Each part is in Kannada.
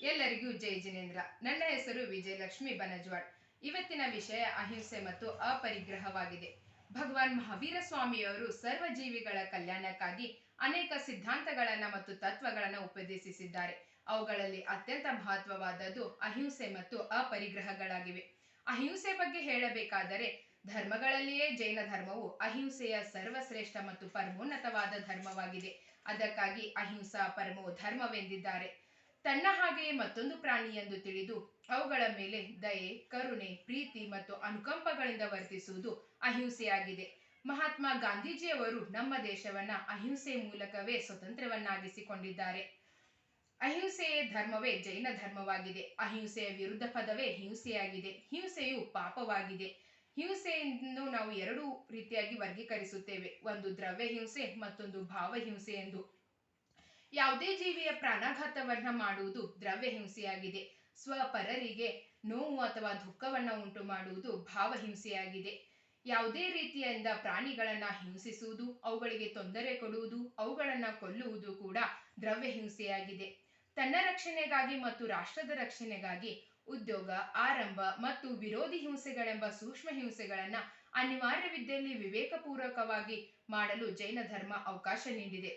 ಎಲ್ಲರಿಗೂ ಜೈ ಜಿನೇಂದ್ರ. ನನ್ನ ಹೆಸರು ವಿಜಯಲಕ್ಷ್ಮಿ ಬನಜ್ವಾಡ್ ಇವತ್ತಿನ ವಿಷಯ ಅಹಿಂಸೆ ಮತ್ತು ಅಪರಿಗ್ರಹವಾಗಿದೆ. ಭಗವಾನ್ ಮಹಾವೀರ ಸ್ವಾಮಿಯವರು ಸರ್ವ ಜೀವಿಗಳ ಕಲ್ಯಾಣಕ್ಕಾಗಿ ಅನೇಕ ಸಿದ್ಧಾಂತಗಳನ್ನ ಮತ್ತು ತತ್ವಗಳನ್ನ ಉಪದೇಶಿಸಿದ್ದಾರೆ. ಅವುಗಳಲ್ಲಿ ಅತ್ಯಂತ ಮಹತ್ವವಾದದ್ದು ಅಹಿಂಸೆ ಮತ್ತು ಅಪರಿಗ್ರಹಗಳಾಗಿವೆ. ಅಹಿಂಸೆ ಬಗ್ಗೆ ಹೇಳಬೇಕಾದರೆ ಧರ್ಮಗಳಲ್ಲಿಯೇ ಜೈನ ಧರ್ಮವು ಅಹಿಂಸೆಯ ಸರ್ವಶ್ರೇಷ್ಠ ಮತ್ತು ಪರಮೋನ್ನತವಾದ ಧರ್ಮವಾಗಿದೆ. ಅದಕ್ಕಾಗಿ ಅಹಿಂಸಾ ಪರಮೋ ಧರ್ಮವೆಂದಿದ್ದಾರೆ. ತನ್ನ ಹಾಗೆಯೇ ಮತ್ತೊಂದು ಪ್ರಾಣಿ ಎಂದು ತಿಳಿದು ಅವುಗಳ ಮೇಲೆ ದಯೆ, ಕರುಣೆ, ಪ್ರೀತಿ ಮತ್ತು ಅನುಕಂಪಗಳಿಂದ ವರ್ತಿಸುವುದು ಅಹಿಂಸೆಯಾಗಿದೆ. ಮಹಾತ್ಮ ಗಾಂಧೀಜಿಯವರು ನಮ್ಮ ದೇಶವನ್ನ ಅಹಿಂಸೆ ಮೂಲಕವೇ ಸ್ವತಂತ್ರವನ್ನಾಗಿಸಿಕೊಂಡಿದ್ದಾರೆ. ಅಹಿಂಸೆಯೇ ಧರ್ಮವೇ ಜೈನ ಧರ್ಮವಾಗಿದೆ. ಅಹಿಂಸೆಯ ವಿರುದ್ಧ ಪದವೇ ಹಿಂಸೆಯಾಗಿದೆ. ಹಿಂಸೆಯು ಪಾಪವಾಗಿದೆ. ಹಿಂಸೆಯನ್ನು ನಾವು ಎರಡು ರೀತಿಯಾಗಿ ವರ್ಗೀಕರಿಸುತ್ತೇವೆ. ಒಂದು ದ್ರವ್ಯ ಹಿಂಸೆ ಮತ್ತೊಂದು ಭಾವ ಹಿಂಸೆ ಎಂದು ಯಾವುದೇ ಜೀವಿಯ ಪ್ರಾಣಾಘಾತವನ್ನ ಮಾಡುವುದು ದ್ರವ್ಯ ಹಿಂಸೆಯಾಗಿದೆ ಸ್ವಪರರಿಗೆ ನೋವು ಅಥವಾ ದುಃಖವನ್ನ ಉಂಟು ಮಾಡುವುದು ಭಾವ ಹಿಂಸೆಯಾಗಿದೆ ಯಾವುದೇ ರೀತಿಯಿಂದ ಪ್ರಾಣಿಗಳನ್ನ ಹಿಂಸಿಸುವುದು, ಅವುಗಳಿಗೆ ತೊಂದರೆ ಕೊಡುವುದು, ಅವುಗಳನ್ನ ಕೊಲ್ಲುವುದು ಕೂಡ ದ್ರವ್ಯ ಹಿಂಸೆಯಾಗಿದೆ ತನ್ನ ರಕ್ಷಣೆಗಾಗಿ ಮತ್ತು ರಾಷ್ಟ್ರದ ರಕ್ಷಣೆಗಾಗಿ ಉದ್ಯೋಗ, ಆರಂಭ ಮತ್ತು ವಿರೋಧಿ ಹಿಂಸೆಗಳೆಂಬ ಸೂಕ್ಷ್ಮ ಹಿಂಸೆಗಳನ್ನ ಅನಿವಾರ್ಯವಿದ್ದಲ್ಲಿ ವಿವೇಕಪೂರ್ವಕವಾಗಿ ಮಾಡಲು ಜೈನ ಧರ್ಮ ಅವಕಾಶ ನೀಡಿದೆ.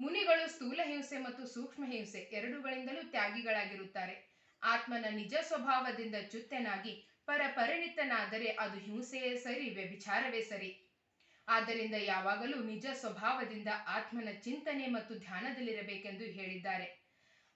ಮುನಿಗಳು ಸ್ಥೂಲ ಹಿಂಸೆ ಮತ್ತು ಸೂಕ್ಷ್ಮ ಹಿಂಸೆ ಎರಡುಗಳಿಂದಲೂ ತ್ಯಾಗಿಗಳಾಗಿರುತ್ತಾರೆ. ಆತ್ಮನ ನಿಜ ಸ್ವಭಾವದಿಂದ ಚ್ಯುತನಾಗಿ ಪರ ಪರಿಣಿತನಾದರೆ ಅದು ಹಿಂಸೆಯೇ ಸರಿ, ವ್ಯಭಿಚಾರವೇ ಸರಿ. ಆದ್ದರಿಂದ ಯಾವಾಗಲೂ ನಿಜ ಸ್ವಭಾವದಿಂದ ಆತ್ಮನ ಚಿಂತನೆ ಮತ್ತು ಧ್ಯಾನದಲ್ಲಿರಬೇಕೆಂದು ಹೇಳಿದ್ದಾರೆ.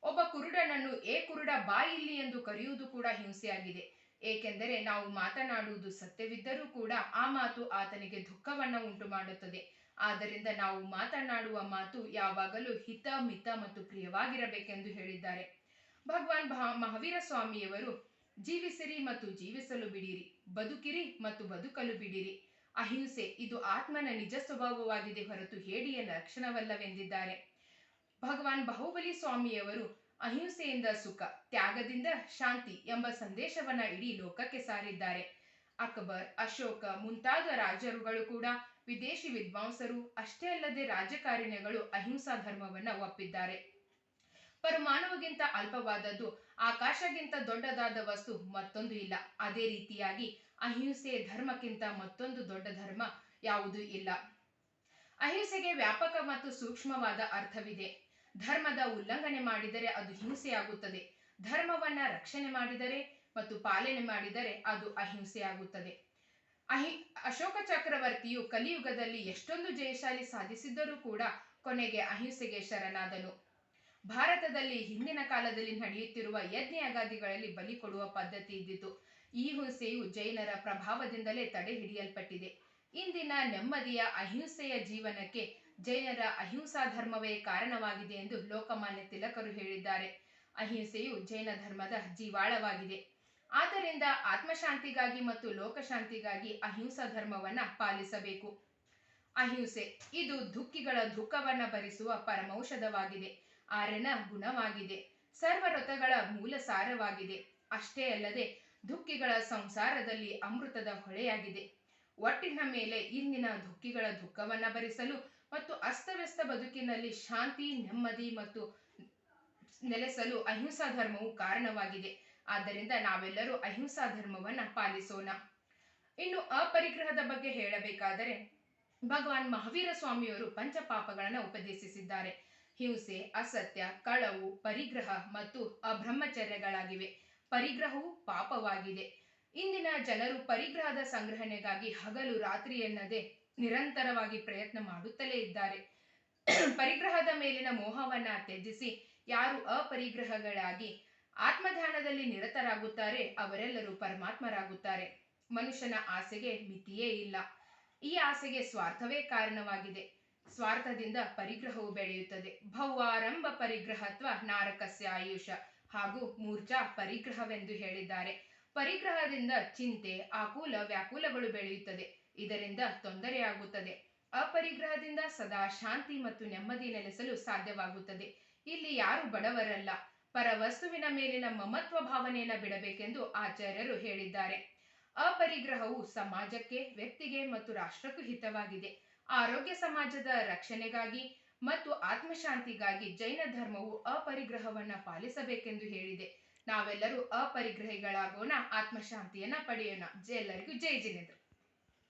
ಒಬ್ಬ ಕುರುಡನನ್ನು ಏ ಕುರುಡ ಬಾ ಇಲ್ಲಿ ಎಂದು ಕರೆಯುವುದು ಕೂಡ ಹಿಂಸೆಯಾಗಿದೆ. ಏಕೆಂದರೆ ನಾವು ಮಾತನಾಡುವುದು ಸತ್ಯವಿದ್ದರೂ ಕೂಡ ಆ ಮಾತು ಆತನಿಗೆ ದುಃಖವನ್ನ ಉಂಟು ಮಾಡುತ್ತದೆ ಆದ್ದರಿಂದ ನಾವು ಮಾತನಾಡುವ ಮಾತು ಯಾವಾಗಲೂ ಹಿತ ಮಿತ ಮತ್ತು ಪ್ರಿಯವಾಗಿರಬೇಕೆಂದು ಹೇಳಿದ್ದಾರೆ. ಭಗವಾನ್ ಮಹಾವೀರ ಸ್ವಾಮಿಯವರು, ಜೀವಿಸಿರಿ ಮತ್ತು ಜೀವಿಸಲು ಬಿಡಿರಿ, ಬದುಕಿರಿ ಮತ್ತು ಬದುಕಲು ಬಿಡಿರಿ. ಅಹಿಂಸೆ ಇದು ಆತ್ಮನ ನಿಜ ಸ್ವಭಾವವಾಗಿದೆ ಹೊರತು ಹೇಡಿಯ ಲಕ್ಷಣವಲ್ಲವೆಂದಿದ್ದಾರೆ. ಭಗವಾನ್ ಬಾಹುಬಲಿ ಸ್ವಾಮಿಯವರು, ಅಹಿಂಸೆಯಿಂದ ಸುಖ, ತ್ಯಾಗದಿಂದ ಶಾಂತಿ ಎಂಬ ಸಂದೇಶವನ್ನ ಇಡೀ ಲೋಕಕ್ಕೆ ಸಾರಿದ್ದಾರೆ. ಅಕ್ಬರ್, ಅಶೋಕ ಮುಂತಾದ ರಾಜರುಗಳು ಕೂಡ ವಿದೇಶಿ ವಿದ್ವಾಂಸರು ಅಷ್ಟೇ ಅಲ್ಲದೆ ರಾಜಕಾರಣಿಗಳು ಅಹಿಂಸಾ ಧರ್ಮವನ್ನ ಒಪ್ಪಿದ್ದಾರೆ. ಪರಮಾಣುವಿಗಿಂತ ಅಲ್ಪವಾದದ್ದು ಆಕಾಶಗಿಂತ ದೊಡ್ಡದಾದ ವಸ್ತು ಮತ್ತೊಂದು ಇಲ್ಲ. ಅದೇ ರೀತಿಯಾಗಿ ಅಹಿಂಸೆ ಧರ್ಮಕ್ಕಿಂತ ಮತ್ತೊಂದು ದೊಡ್ಡ ಧರ್ಮ ಯಾವುದೂ ಇಲ್ಲ. ಅಹಿಂಸೆಗೆ ವ್ಯಾಪಕ ಮತ್ತು ಸೂಕ್ಷ್ಮವಾದ ಅರ್ಥವಿದೆ. ಧರ್ಮದ ಉಲ್ಲಂಘನೆ ಮಾಡಿದರೆ ಅದು ಹಿಂಸೆಯಾಗುತ್ತದೆ. ಧರ್ಮವನ್ನ ರಕ್ಷಣೆ ಮಾಡಿದರೆ ಮತ್ತು ಪಾಲನೆ ಮಾಡಿದರೆ ಅದು ಅಹಿಂಸೆಯಾಗುತ್ತದೆ. ಅಹಿ, ಅಶೋಕ ಚಕ್ರವರ್ತಿಯು ಕಲಿಯುಗದಲ್ಲಿ ಎಷ್ಟೊಂದು ಜಯಶಾಲಿ ಸಾಧಿಸಿದ್ದರೂ ಕೂಡ ಕೊನೆಗೆ ಅಹಿಂಸೆಗೆ ಶರಣಾದನು. ಭಾರತದಲ್ಲಿ ಹಿಂದಿನ ಕಾಲದಲ್ಲಿ ನಡೆಯುತ್ತಿರುವ ಯಜ್ಞ ಯಾಗಾದಿಗಳಲ್ಲಿ ಬಲಿ ಕೊಡುವ ಪದ್ಧತಿ ಇದ್ದಿತು. ಈ ಹಿಂಸೆಯು ಜೈನರ ಪ್ರಭಾವದಿಂದಲೇ ತಡೆ ಹಿಡಿಯಲ್ಪಟ್ಟಿದೆ. ಇಂದಿನ ನೆಮ್ಮದಿಯ ಅಹಿಂಸೆಯ ಜೀವನಕ್ಕೆ ಜೈನರ ಅಹಿಂಸಾ ಧರ್ಮವೇ ಕಾರಣವಾಗಿದೆ ಎಂದು ಲೋಕಮಾನ್ಯ ತಿಲಕರು ಹೇಳಿದ್ದಾರೆ. ಅಹಿಂಸೆಯು ಜೈನ ಧರ್ಮದ ಜೀವಾಳವಾಗಿದೆ. ಆದ್ದರಿಂದ ಆತ್ಮಶಾಂತಿಗಾಗಿ ಮತ್ತು ಲೋಕಶಾಂತಿಗಾಗಿ ಅಹಿಂಸಾ ಧರ್ಮವನ್ನ ಪಾಲಿಸಬೇಕು. ಅಹಿಂಸೆ, ಇದು ದುಃಖಿಗಳ ದುಃಖವನ್ನ ಭರಿಸುವ ಪರಮೌಷಧವಾಗಿದೆ. ಆರ್ಯನ ಗುಣವಾಗಿದೆ. ಸರ್ವ ಮೂಲಸಾರವಾಗಿದೆ ಮೂಲ ಸಾರವಾಗಿದೆ. ಅಷ್ಟೇ ಅಲ್ಲದೆ ದುಃಖಿಗಳ ಸಂಸಾರದಲ್ಲಿ ಅಮೃತದ ಹೊಳೆಯಾಗಿದೆ. ಒಟ್ಟಿನ ಮೇಲೆ ಇಂದಿನ ದುಃಖಿಗಳ ದುಃಖವನ್ನ ಭರಿಸಲು ಮತ್ತು ಅಸ್ತವ್ಯಸ್ತ ಬದುಕಿನಲ್ಲಿ ಶಾಂತಿ, ನೆಮ್ಮದಿ ಮತ್ತು ನೆಲೆಸಲು ಅಹಿಂಸಾ ಧರ್ಮವು ಕಾರಣವಾಗಿದೆ. ಆದ್ದರಿಂದ ನಾವೆಲ್ಲರೂ ಅಹಿಂಸಾ ಧರ್ಮವನ್ನ ಪಾಲಿಸೋಣ. ಇನ್ನು ಅಪರಿಗ್ರಹದ ಬಗ್ಗೆ ಹೇಳಬೇಕಾದರೆ, ಭಗವಾನ್ ಮಹಾವೀರ ಸ್ವಾಮಿಯವರು ಪಂಚಪಾಪಗಳನ್ನು ಉಪದೇಶಿಸಿದ್ದಾರೆ. ಹಿಂಸೆ, ಅಸತ್ಯ, ಕಳವು, ಪರಿಗ್ರಹ ಮತ್ತು ಅಬ್ರಹ್ಮಚರ್ಯಗಳಾಗಿವೆ. ಪರಿಗ್ರಹವು ಪಾಪವಾಗಿದೆ. ಇಂದಿನ ಜನರು ಪರಿಗ್ರಹದ ಸಂಗ್ರಹಣೆಗಾಗಿ ಹಗಲು ರಾತ್ರಿ ಎನ್ನದೆ ನಿರಂತರವಾಗಿ ಪ್ರಯತ್ನ ಮಾಡುತ್ತಲೇ ಇದ್ದಾರೆ. ಪರಿಗ್ರಹದ ಮೇಲಿನ ಮೋಹವನ್ನ ತ್ಯಜಿಸಿ ಯಾರು ಅಪರಿಗ್ರಹಗಳಾಗಿ ಆತ್ಮಧ್ಯಾನದಲ್ಲಿ ನಿರತರಾಗುತ್ತಾರೆ, ಅವರೆಲ್ಲರೂ ಪರಮಾತ್ಮರಾಗುತ್ತಾರೆ. ಮನುಷ್ಯನ ಆಸೆಗೆ ಮಿತಿಯೇ ಇಲ್ಲ. ಈ ಆಸೆಗೆ ಸ್ವಾರ್ಥವೇ ಕಾರಣವಾಗಿದೆ. ಸ್ವಾರ್ಥದಿಂದ ಪರಿಗ್ರಹವು ಬೆಳೆಯುತ್ತದೆ. ಭೌವಾರಂಭ ಪರಿಗ್ರಹತ್ವ ನಾರಕಸ್ಯ ಆಯುಷ ಹಾಗೂ ಮೂರ್ಛಾ ಪರಿಗ್ರಹವೆಂದು ಹೇಳಿದ್ದಾರೆ. ಪರಿಗ್ರಹದಿಂದ ಚಿಂತೆ, ಆಕೂಲ, ವ್ಯಾಕುಲಗಳು ಬೆಳೆಯುತ್ತದೆ. ಇದರಿಂದ ತೊಂದರೆಯಾಗುತ್ತದೆ ಅಪರಿಗ್ರಹದಿಂದ ಸದಾ ಶಾಂತಿ ಮತ್ತು ನೆಮ್ಮದಿ ನೆಲೆಸಲು ಸಾಧ್ಯವಾಗುತ್ತದೆ. ಇಲ್ಲಿ ಯಾರು ಬಡವರಲ್ಲ. ಪರವಸ್ತುವಿನ ಮೇಲಿನ ಮಮತ್ವ ಭಾವನೆಯನ್ನು ಬಿಡಬೇಕೆಂದು ಆಚಾರ್ಯರು ಹೇಳಿದ್ದಾರೆ. ಅಪರಿಗ್ರಹವು ಸಮಾಜಕ್ಕೆ, ವ್ಯಕ್ತಿಗೆ ಮತ್ತು ರಾಷ್ಟ್ರಕ್ಕೂ ಹಿತವಾಗಿದೆ. ಆರೋಗ್ಯ ಸಮಾಜದ ರಕ್ಷಣೆಗಾಗಿ ಮತ್ತು ಆತ್ಮಶಾಂತಿಗಾಗಿ ಜೈನ ಧರ್ಮವು ಅಪರಿಗ್ರಹವನ್ನ ಪಾಲಿಸಬೇಕೆಂದು ಹೇಳಿದೆ. ನಾವೆಲ್ಲರೂ ಅಪರಿಗ್ರಹಿಗಳಾಗೋಣ, ಆತ್ಮಶಾಂತಿಯನ್ನ ಪಡೆಯೋಣ. ಎಲ್ಲರಿಗೂ, ಜೈ ಜಿನೇಂದ್ರ.